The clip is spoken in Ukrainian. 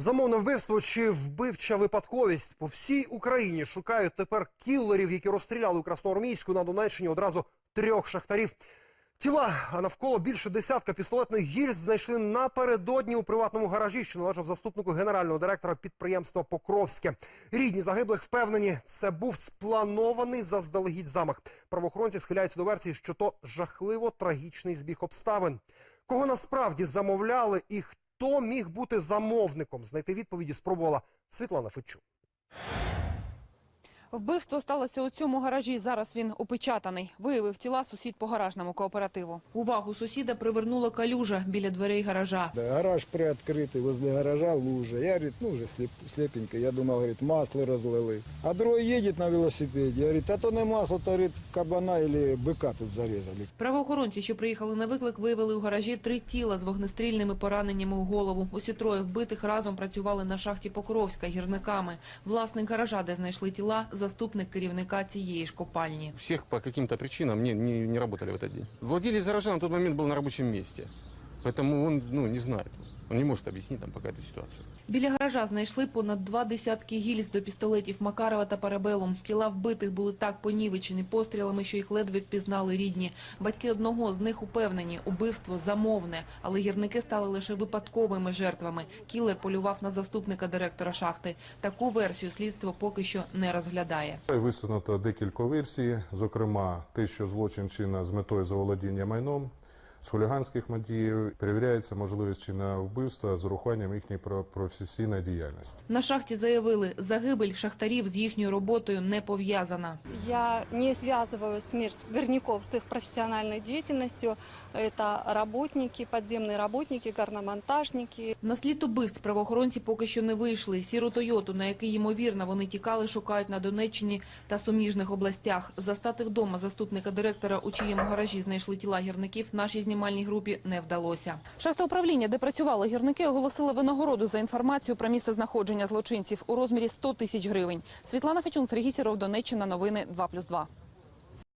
Замовне вбивство чи вбивча випадковість по всій Україні шукають тепер кілерів, які розстріляли у Красноармійську на Донеччині одразу трьох шахтарів. Тіла, а навколо більше десятка пістолетних гільз знайшли напередодні у приватному гаражі, що належав заступнику генерального директора підприємства Покровське. Рідні загиблих впевнені, це був спланований заздалегідь замах. Правоохоронці схиляються до версії, що то жахливо трагічний збіг обставин. Кого насправді замовляли і хто міг бути замовником? Знайти відповіді спробувала Світлана Федчук. Вбивство сталося у цьому гаражі. Зараз він опечатаний. Виявив тіла сусід по гаражному кооперативу. Увагу сусіда привернула калюжа біля дверей гаража. Да, гараж приоткрытый, возле гаража лужа. Я, говорит, ну уже слеп, слепенько, я думал, говорит, масло разлили. А другой едет на велосипеде, говорит, а то не масло, то, говорит, кабана или быка тут зарезали. Правоохоронці, що приїхали на виклик, виявили у гаражі три тіла з вогнестрільними пораненнями у голову. Усі троє вбитих разом працювали на шахті Покровська гірниками. Власник гаража, де знайшли тіла, заступник керівника цієї ж копальні. Всех по каким-то причинам не, не, не работали в этот день. Владелец гаража на тот момент был на рабочем месте. Поэтому он ну, не знает. Он не может объяснить там пока эту ситуацию. Біля гаража знайшли понад два десятки гільз до пістолетів Макарова та Парабелум. Тіла вбитих були так понівечені пострілами, що їх ледве впізнали рідні. Батьки одного з них упевнені, убивство замовне, але гірники стали лише випадковими жертвами. Кілер полював на заступника директора шахти. Таку версію слідство поки що не розглядає. Висунуто декілька версій, зокрема те, що злочин чинно з метою заволодіння майном, з хуліганських мотивів перевіряється можливість чинного вбивства з урахуванням їхньої про- професійної діяльності. На шахті заявили, загибель шахтарів з їхньою роботою не пов'язана. Я не связываю смерть горняков с их профессиональной деятельностью. Это работники, подземные работники, горномонтажники. На слід убивств правоохоронці поки що не вийшли. Сіру Тойоту, на який, ймовірно, вони тікали, шукають на Донеччині та суміжних областях. Застати вдома заступника директора, у чиєму гаражі знайшли тіла гірників, нашій знімальній групі не вдалося. Шахта управління, де працювали гірники, оголосила винагороду за інформацію про місце знаходження злочинців у розмірі 100 тисяч гривень. Світлана Фечун, Сергій Сіров, Донеччина, новини 2+,2.